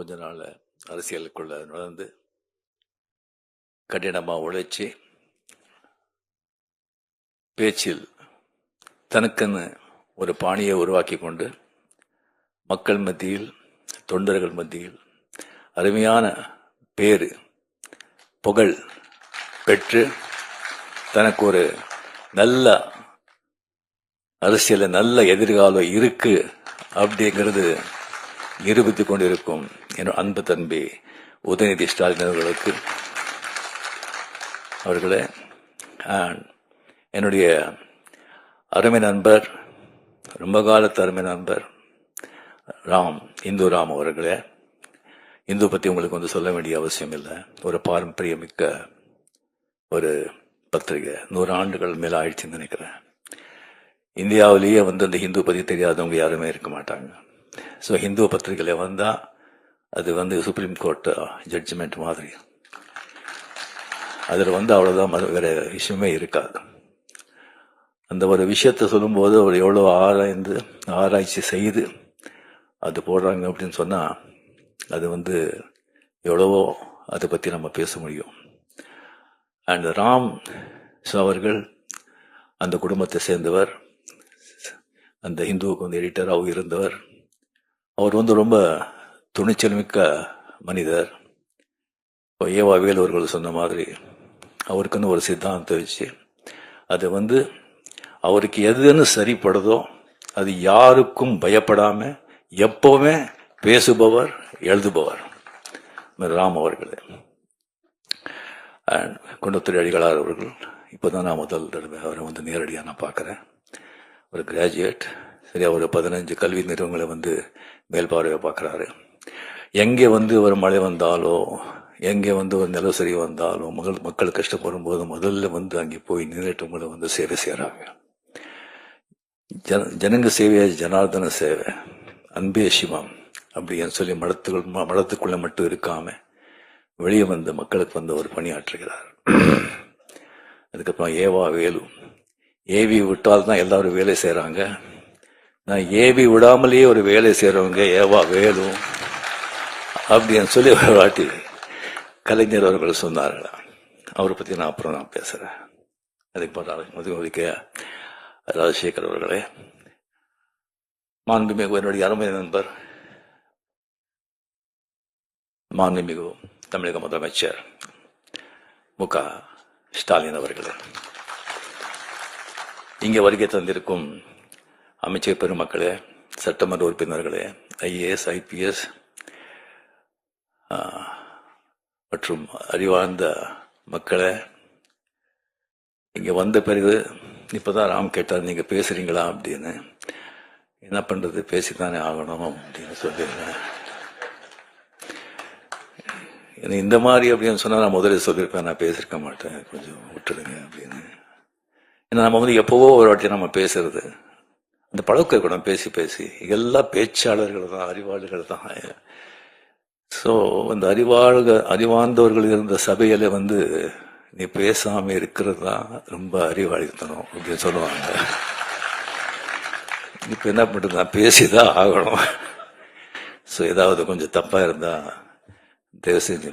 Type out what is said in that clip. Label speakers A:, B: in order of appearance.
A: கொஞ்ச நாள் அரசியலுக்குள்ள நுழைந்து கடினமாக உழைச்சி பேச்சில் தனக்குன்னு ஒரு பாணியை உருவாக்கி கொண்டு மக்கள் மத்தியில் தொண்டர்கள் மத்தியில் அருமையான பேர் புகழ் பெற்று தனக்கு ஒரு நல்ல அரசியல நல்ல எதிர்காலம் இருக்கு அப்படிங்கிறது நிரூபித்துக் கொண்டிருக்கும் என் அன்பு தம்பி உதயநிதி ஸ்டாலின் அவர்களுக்கு. அவர்களே என்னுடைய அருமை நண்பர் ரொம்ப காலத்து அருமை நண்பர் ராம் இந்து ராம் அவர்களே. இந்து பற்றி உங்களுக்கு வந்து சொல்ல வேண்டிய அவசியம் இல்லை. ஒரு பாரம்பரியமிக்க ஒரு பத்திரிகை. நூறு ஆண்டுகள் மேல ஆயிடுச்சுன்னு நினைக்கிறேன். இந்தியாவிலேயே வந்து அந்த ஹிந்து பற்றி தெரியாதவங்க யாருமே இருக்க மாட்டாங்க. ஸோ ஹிந்து பத்திரிகையில் வந்தால் அது வந்து சுப்ரீம் கோர்ட் ஜட்ஜ்மெண்ட் மாதிரி அதில் வந்து அவ்வளோதான் வேறு விஷயமே இருக்காது அந்த ஒரு விஷயத்தை சொல்லும்போது அவர் எவ்வளோ ஆராய்ந்து ஆராய்ச்சி செய்து அது போடுறாங்க அப்படின்னு சொன்னால் அது வந்து எவ்வளவோ அதை பற்றி நம்ம பேச முடியும் அண்ட் ராம் ஸோ அவர்கள் அந்த குடும்பத்தை சேர்ந்தவர் அந்த ஹிந்துவுக்கு வந்து எடிட்டராகவும் இருந்தவர் அவர் வந்து ரொம்ப துணிச்சல் மிக்க மனிதர். இப்போ ஏவா வேலு அவர்கள் சொன்ன மாதிரி அவருக்குன்னு ஒரு சித்தாந்தம் வச்சு அது வந்து அவருக்கு எதுன்னு சரிப்படுதோ அது யாருக்கும் பயப்படாமல் எப்பவுமே பேசுபவர் எழுதுபவர். ராம் அவர்களே. அண்ட் குண்டத்துறை அடிகளார் அவர்கள் இப்போதான் நான் முதல் தடவை அவரை வந்து நேரடியாக நான் பார்க்குறேன். ஒரு கிராஜுவேட் சரியா ஒரு பதினஞ்சு கல்வி நிறுவனங்களை வந்து மேல்பார்வையை பார்க்குறாரு. எங்கே வந்து ஒரு மழை வந்தாலோ எங்கே வந்து ஒரு நிலசரி வந்தாலோ மக்கள் மக்கள் கஷ்டப்படும் போது முதல்ல வந்து அங்கே போய் நின்றுட்டவங்களை வந்து சேவை செய்கிறாங்க ஜன ஜனங்க சேவையா ஜனார்தன சேவை. அன்பே சிவம் அப்படின்னு சொல்லி மடத்துக்குள் ம- மட்டும் இருக்காம வெளியே வந்து மக்களுக்கு வந்து அவர் பணியாற்றுகிறார். அதுக்கப்புறம் ஏவா வேலு. ஏவி விட்டால் தான் எல்லாரும் வேலை செய்கிறாங்க நான் ஏவி விடாமலேயே ஒரு வேலை செய்கிறவங்க ஏவா வேலும் அப்படின்னு சொல்லி ஒரு வாட்டி கலைஞர் அவர்கள் சொன்னார்கள். அவரை பற்றி நான் அப்புறம் நான் பேசுகிறேன் அதுக்கு முதுகுமதிக்க ராஜசேகர் அவர்களே மாண்புமிகு என்னுடைய அருமை நண்பர் மாண்புமிகு தமிழக முதலமைச்சர் மு. க. ஸ்டாலின் அவர்களே. இங்கே வருகை தந்திருக்கும் அமைச்சர் பெருமக்களே சட்டமன்ற உறுப்பினர்களே ஐஏஎஸ் ஐபிஎஸ் மற்றும் அறிவார்ந்த மக்களே இங்கே வந்த பிறகு இப்போதான் ராம் கேட்டார் நீங்கள் பேசுகிறீங்களா அப்படின்னு. என்ன பண்ணுறது பேசித்தானே ஆகணும் அப்படின்னு சொல்லியிருந்தேன் இந்த மாதிரி அப்படின்னு சொன்னால் நான் முதல்ல சொல்லியிருப்பேன் நான் பேசியிருக்க மாட்டேன் கொஞ்சம் விட்டுடுங்க அப்படின்னு. ஏன்னா நம்ம வந்து எப்போவோ ஒரு வாட்டி நம்ம பேசுறது. அந்த பழக்கம் இருக்கணும் பேசி பேசி எல்லாம் பேச்சாளர்கள் தான் அறிவாளர்கள் தான். ஸோ அந்த அறிவாளக அறிவார்ந்தவர்கள் இருந்த சபையில வந்து நீ பேசாம இருக்கிறது தான் ரொம்ப அறிவாளித்தனம் அப்படின்னு சொல்லுவாங்க. இப்போ என்ன பண்ணுறது? நான் பேசிதான் ஆகணும். ஸோ ஏதாவது கொஞ்சம் தப்பா இருந்தா தயவு செஞ்சு